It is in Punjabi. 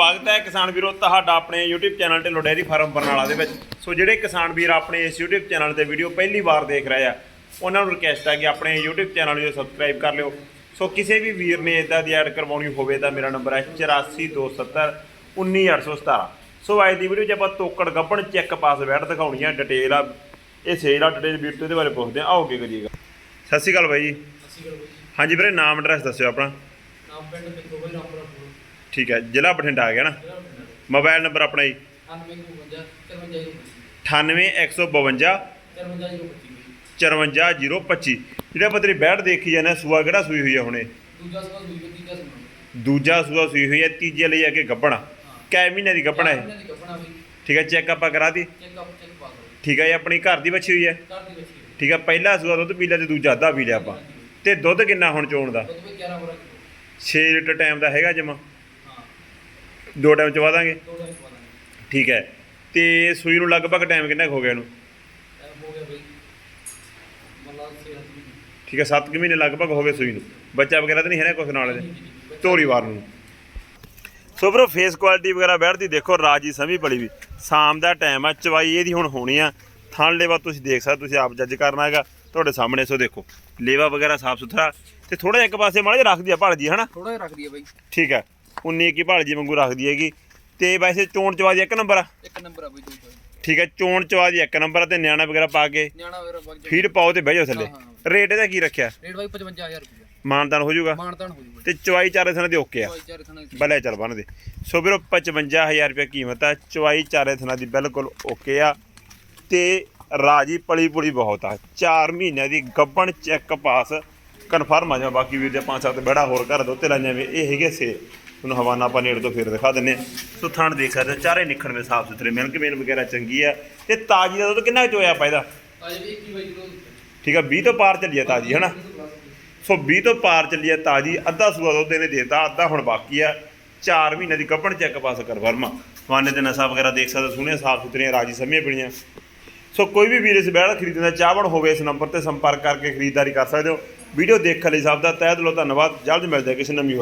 ਸਵਾਗਤ ਹੈ ਕਿਸਾਨ ਵੀਰੋ ਤੁਹਾਡਾ ਆਪਣੇ YouTube channel Dhillon dairy farm Barnala ਦੇ ਵਿੱਚ। ਸੋ ਜਿਹੜੇ ਕਿਸਾਨ ਵੀਰ ਆਪਣੇ ਇਸ YouTube ਚੈਨਲ ਤੇ ਵੀਡੀਓ ਪਹਿਲੀ ਵਾਰ ਦੇਖ ਰਹੇ ਆ ਉਹਨਾਂ ਨੂੰ ਰਿਕਵੈਸਟ ਹੈ ਕਿ ਆਪਣੇ YouTube ਚੈਨਲ ਨੂੰ ਸਬਸਕ੍ਰਾਈਬ ਕਰ ਲਿਓ। ਸੋ ਕਿਸੇ ਵੀ ਵੀਰ ਨੇ ਇਦਾਂ ਦੀ ਐਡ ਕਰਵਾਉਣੀ ਹੋਵੇ ਤਾਂ ਮੇਰਾ ਨੰਬਰ ਹੈ 8427 19817 ਸੋ ਅੱਜ ਦੀ ਵੀਡੀਓ 'ਚ ਆਪਾਂ ਤੋਕੜ ਗੱਬਣ ਚੈੱਕ ਪਾਸ ਵੈਟ ਦਿਖਾਉਣੀ ਆ ਡਿਟੇਲ ਆ। ਇਹ ਸੇਲ ਆ ਡਿਟੇਲ ਵੀਰ ਤੋਂ ਇਹਦੇ ਬਾਰੇ ਪੁੱਛਦੇ ਆ। ਆਓ ਕੀ ਕਰੀਏਗਾ ਸਤਿ ਸ਼੍ਰੀ ਅਕਾਲ ਬਾਈ ਜੀ। ਅਸੀਂ ਕਰੋ ਹਾਂਜੀ ਵੀਰੇ ਨਾਮ ਐਡਰੈਸ ਦੱਸਿਓ ਆਪਣਾ। ਨਾਮ ਪਿੰਡ ਬਈ ਰਾਮਪੁਰਾ ਪੂਰ ਠੀਕ ਹੈ, ਜ਼ਿਲ੍ਹਾ ਬਠਿੰਡਾ ਆ ਗਿਆ ਨਾ? ਜਿਹੜਾ ਮੋਬਾਈਲ ਨੰਬਰ ਆਪਣਾ ਜੀ। 9852 98152 54025 54025 ਜਿਹੜਾ ਪਤਰੀ ਬੈਠ ਦੇਖੀ ਜਾਂਦੇ ਸੂਆ ਕਿਹੜਾ ਸੂਈ ਹੋਈ ਹੈ ਹੁਣੇ? ਦੂਜਾ ਸਵਾ ਦੂਜੀ ਤੀਜਾ ਸਵਾ ਦੂਜਾ ਸੂਆ ਸੂਈ ਹੋਈ ਹੈ ਤੀਜੇ ਲਈ ਆ ਕੇ ਗੱਬਣਾ ਕੈ ਮਹੀਨੇ ਦੀ ਗੱਬਣਾ ਹੈ ਠੀਕ ਹੈ ਚੈੱਕ ਆਪਾਂ ਕਰਾ ਦੀ ਠੀਕ ਹੈ ਇਹ ਆਪਣੀ ਘਰ ਦੀ ਬੱਚੀ ਹੋਈ ਹੈ ਠੀਕ ਹੈ, ਪਹਿਲਾ ਸੂਆ ਦੁੱਧ ਪੀ ਲਿਆ ਤੇ ਦੂਜਾ ਅੱਧਾ ਪੀ ਲਿਆ ਆਪਾਂ। ਤੇ ਦੁੱਧ ਕਿੰਨਾ ਹੁਣ ਚੋਣ ਦਾ? ਦੁੱਧ ਵੀ 11 ਬਰਾ 6 ਲੀਟਰ ਟਾਈਮ ਦਾ ਹੈਗਾ ਜਮਾ। ਦੋ ਟਾਈਮ ਚਵਾ ਦਾਂਗੇ। ਦੋ ਟਾਈਮ ਪਾ ਦਾਂਗੇ ਠੀਕ ਹੈ। ਤੇ ਸੂਈ ਨੂੰ ਲਗਭਗ ਟਾਈਮ ਕਿੰਨਾ ਕੁ ਹੋ ਗਿਆ ਇਹਨੂੰ? ਟਾਈਮ ਹੋ ਗਿਆ ਬਈ। ਮਤਲਬ ਸੇ ਹੱਥ ਵੀ ਠੀਕ ਹੈ 7 ਮਹੀਨੇ ਲਗਭਗ ਹੋ ਗਏ ਸੂਈ ਨੂੰ। ਬੱਚਾ ਵਗੈਰਾ ਤਾਂ ਨਹੀਂ ਹੈ ਨਾ ਕੁਛ ਨਾਲ ਇਹਦੇ? ਵਾਰ ਨੂੰ। ਸੋ ਬਰੋ ਫੇਸ ਕੁਆਲਿਟੀ ਵਗੈਰਾ ਬੈਠਦੀ ਦੇਖੋ ਰਾਜੀ ਸਮੀ ਪਲੀ ਵੀ। ਸ਼ਾਮ ਦਾ ਟਾਈਮ ਆ ਚਵਾਈ ਇਹਦੀ ਹੁਣ ਹੋਣੀ ਆ। ਥਣ ਲੇਵਾ ਤੁਸੀਂ ਦੇਖ ਸਕਦੇ ਤੁਸੀਂ ਆਪ ਜੱਜ ਕਰਨਾ ਹੈਗਾ। ਤੁਹਾਡੇ ਸਾਹਮਣੇ ਸੋ ਦੇਖੋ ਲੇਵਾ ਵਗੈਰਾ ਸਾਫ਼ ਸੁਥਰਾ ਤੇ ਥੋੜਾ ਜਿਹਾ ਇੱਕ ਪਾਸੇ ਮਾੜਾ ਜਿਹਾ ਰੱਖਦੀ ਆ ਭਾਲ ਜੀ ਹਨਾ? ਥੋੜਾ ਜਿਹਾ ਰੱਖ ਦਈਏ ਬਈ। ਠੀਕ ਹੈ। 19 ਕੀ ਭਾਲ ਜੀ ਵਾਂਗੂ ਰੱਖਦੀ ਹੈਗੀ। ਤੇ ਵੈਸੇ ਚੋਣ ਚਵਾਜੀ ਇੱਕ ਨੰਬਰ। ਆ ਇੱਕ ਨੰਬਰ ਆ ਬਈ ਦੋ ਬਈ ਠੀਕ ਹੈ ਚੋਣ ਚਵਾਜੀ ਇੱਕ ਨੰਬਰ ਆ ਤੇ ਨਿਆਣਾ ਵਗੈਰਾ ਪਾ ਕੇ। ਨਿਆਣਾ ਵੀਰ ਵਗ ਫੀਡ ਪਾਓ ਤੇ ਬਹਿ ਜਾਓ ਥੱਲੇ। ਹਾਂ, ਰੇਟ ਇਹਦਾ ਕੀ ਰੱਖਿਆ? ਰੇਟ ਬਾਈ 55000 ਰੁਪਏ ਮਾਨਦਾਨ ਹੋ ਜਾਊਗਾ? ਮਾਨਤਾਨ ਹੋ ਜੂ ਤੇ ਚਵਾਈ ਚਾਰੇ ਥਣਾ ਦੇ ਓਕੇ ਆ। ਬਈ ਚਾਰ ਥਣਾ ਬਲੇ ਚੱਲ ਬੰਨ ਦੇ। ਸੋ ਵੀਰੋ 55000 ਰੁਪਏ ਕੀਮਤ ਆ। ਚਵਾਈ ਚਾਰੇ ਥਣਾ ਦੀ ਬਿਲਕੁਲ ਓਕੇ ਆ। ਤੇ ਰਾਜੀ ਪਲੀ ਪੁਲੀ ਬਹੁਤ ਆ। 4 ਮਹੀਨਿਆਂ ਦੀ ਗੱਬਣ ਚੈੱਕ ਪਾਸ। ਕਨਫਰਮ ਆ ਜਾ ਬਾਕੀ ਵੀਰ ਜੇ ਪੰਜ ਸੱਤ ਬੜਾ ਹੋਰ ਘਰ ਦੋ। ਤੇ ਲਾਈਆਂ ਵੀ ਇਹ ਹੈਗੇ ਸੇ ਤੁਹਾਨੂੰ ਹਵਾਨਾ ਆਪਾਂ ਨੇੜ ਤੋਂ ਫੇਰ ਦਿਖਾ ਦਿੰਨੇ। ਸੋ ਥਣ ਦੇਖ ਸਕਦੇ ਚਾਰੇ ਨਿਖਣ ਵਿੱਚ ਸਾਫ਼ ਸੁਥਰੇ ਮਿਲਕ ਮੇਨ ਵਗੈਰਾ ਚੰਗੀ ਆ। ਤੇ ਤਾਜੀ ਦਾ ਦੁੱਧ ਕਿੰਨਾ ਚੋਇਆ ਪਾਇਦਾ ਅੱਜ ਵੀ 21 ਬਾਈ ਕਿਲੋ। ਠੀਕ ਆ 20 ਤੋਂ ਪਾਰ ਚੱਲੀ ਆ ਤਾਜੀ ਹਨਾ? ਸੋ 20 ਤੋਂ ਪਾਰ ਚੱਲੀ ਆ ਤਾਜੀ ਅੱਧਾ ਸੂਆ ਦੁੱਧ ਇਹਨੇ ਦੇਤਾ ਅੱਧਾ ਹੁਣ ਬਾਕੀ ਆ। 4 ਮਹੀਨੇ ਦੀ ਕੱਪਣ ਚੈੱਕ ਪਾਸ ਕਰ ਵਰਮਾ। ਸਵਾਨੇ ਦੇ ਨਸਾ ਵਗੈਰਾ ਦੇਖ ਸਕਦੇ ਸੋਹਣੀਆਂ ਸਾਫ਼ ਸੁਥਰੀਆਂ ਰਾਜੀ ਸਮੀਆਂ ਪੀਣੀਆਂ ਸੋ ਕੋਈ ਵੀ ਵੀਰ ਇਸ ਬੈੜ ਖਰੀਦਣਾ ਚਾਹਵਣ ਹੋਵੇ ਇਸ ਨੰਬਰ ਤੇ ਸੰਪਰਕ ਕਰਕੇ ਖਰੀਦਦਾਰੀ ਕਰ ਸਕਦੇ ਹੋ। ਵੀਡੀਓ ਦੇਖਣ ਲਈ ਸਭ ਦਾ ਤਹਿ ਦਿਲੋਂ ਧੰਨਵਾਦ ਜਲਦ ਮਿਲਦੇ ਕਿਸੇ ਨਵੀਂ